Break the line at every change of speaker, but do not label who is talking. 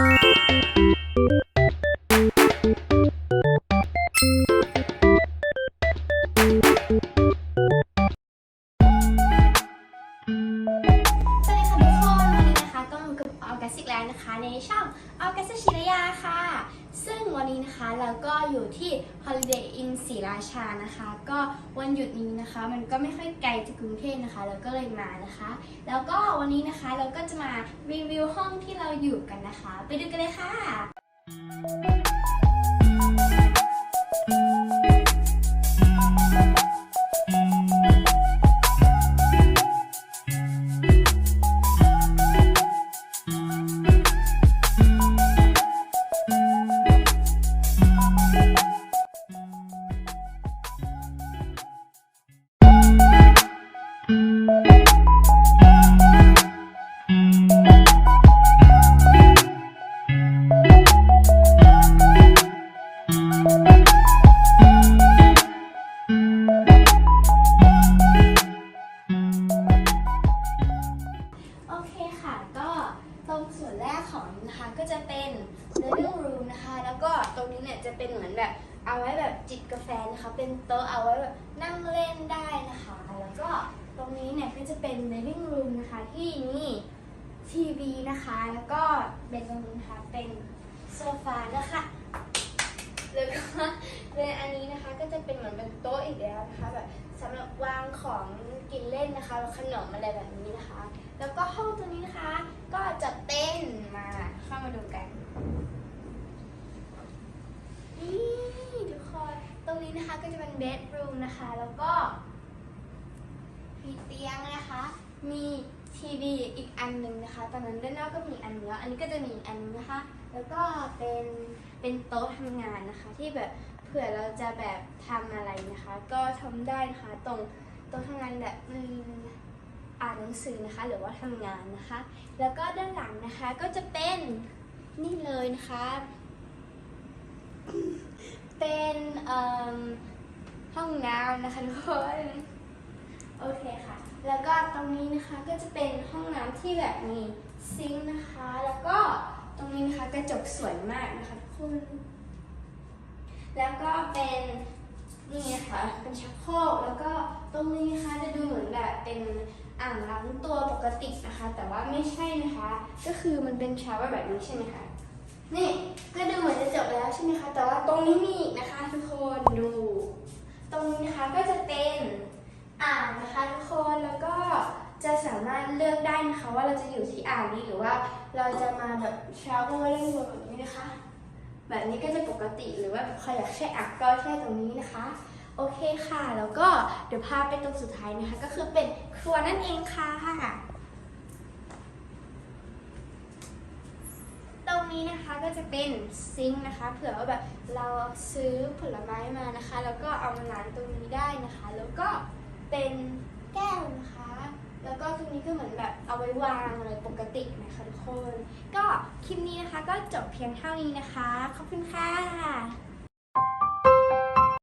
สวัสดีค่ะทุกคนวันนี้นะคะก็มากับออกัสิกแล้วนะคะ ในช่องออกัสชิรยาค่ะ ซึ่งวันนี้นะคะเราก็อยู่ที่ Holiday Inn ศรีราชานะคะ ก็วันหยุดนี้นะคะ มันก็ไม่ค่อยไกลจากกรุงเทพนะคะเราก็เลยมานะคะ แล้วก็วันนี้นะคะเราก็จะมารีวิวห้องที่เราอยู่กันนะคะ ไปดูกันเลยค่ะ ส่วนแรกของนะคะก็จะเป็น living room นะคะ แล้วก็ตรงนี้เนี่ยจะเป็นเหมือนแบบเอาไว้แบบจิบกาแฟนะคะเป็นโต๊ะเอาไว้แบบนั่งเล่นได้นะคะ แล้วก็ตรงนี้เนี่ยก็จะเป็น living room นะคะที่นี่ทีวีนะคะ แล้วก็เป็นตรงนี้นะคะเป็นโซฟานะคะแล้วก็ เป็นอันนี้นะคะก็จะเป็นเหมือนเป็นโต๊ะอีกแล้วนะคะแบบสำหรับวางของกินเล่นนะคะขนมอะไรแบบนี้นะคะ แล้วก็ห้องตัวนี้นะคะ ก็จะเป็นมาเข้ามาดูกันนี่ทุกคนตรงนี้นะคะก็จะเป็นเบดรูมนะคะ แล้วก็ มีเตียงนะคะ มีทีวีอีกอันหนึ่งนะคะ ตอนนั้นด้านนอกก็มีอันนึงแล้วอันนี้ก็จะมีอันนึงนะคะ แล้วก็เป็นเป็นโต๊ะทำงานนะคะ ที่แบบ เผื่อเราจะแบบทำอะไรนะคะ ก็ทำได้นะคะตรงโต๊ะทำงานแบบอ่านหนังสือนะคะ หรือว่าทำงานนะคะ แล้วก็ด้านหลังนะคะก็จะเป็นนี่เลยนะคะ เป็นห้องน้ำนะคะทุกคนโอเคค่ะ แล้วก็ตรงนี้นะคะก็จะเป็นห้องน้ำที่แบบมีซิงค์นะคะ แล้วก็ตรงนี้นะคะกระจกสวยมากนะคะทุกคน แล้วก็เป็นนี่นะคะเป็นชักโครกแล้วก็ตรงนี้นะคะจะดูเหมือนแบบเป็นอ่างล้างตัวปกตินะคะ แต่ว่าไม่ใช่นะคะ ก็คือมันเป็นชาวแบบนี้ใช่ไหมคะนี่ก็ดูเหมือนจะจบแล้วใช่ไหมคะแต่ว่าตรงนี้มีอีกนะคะทุกคนดู ตรงนี้นะคะก็จะเป็นอ่างนะคะทุกคนแล้วก็จะสามารถเลือกได้นะคะว่าเราจะอยู่ที่อ่างนี้หรือว่าเราจะมาแบบเช้าก็เล่นบนแบบนี้นะคะ แบบนี้ก็จะปกติหรือว่าใครอยากแช่อ่างก็แช่ตรงนี้นะคะ โอเคค่ะ แล้วก็เดี๋ยวพาไปตรงสุดท้ายนะคะ ก็คือเป็นครัวนั่นเองค่ะ ตรงนี้นะคะก็จะเป็นซิงค์นะคะ เผื่อว่าแบบเราซื้อผลไม้มานะคะ แล้วก็เอามาล้างตรงนี้ได้นะคะ แล้วก็เป็นแก้วนะคะ แล้วก็ตรงนี้ก็เหมือนแบบเอาไว้วางอะไรปกตินะคะทุกคน ก็ ลิปนี้นะคะ ก็จบเพียงเท่านี้นะคะ ขอบคุณค่ะ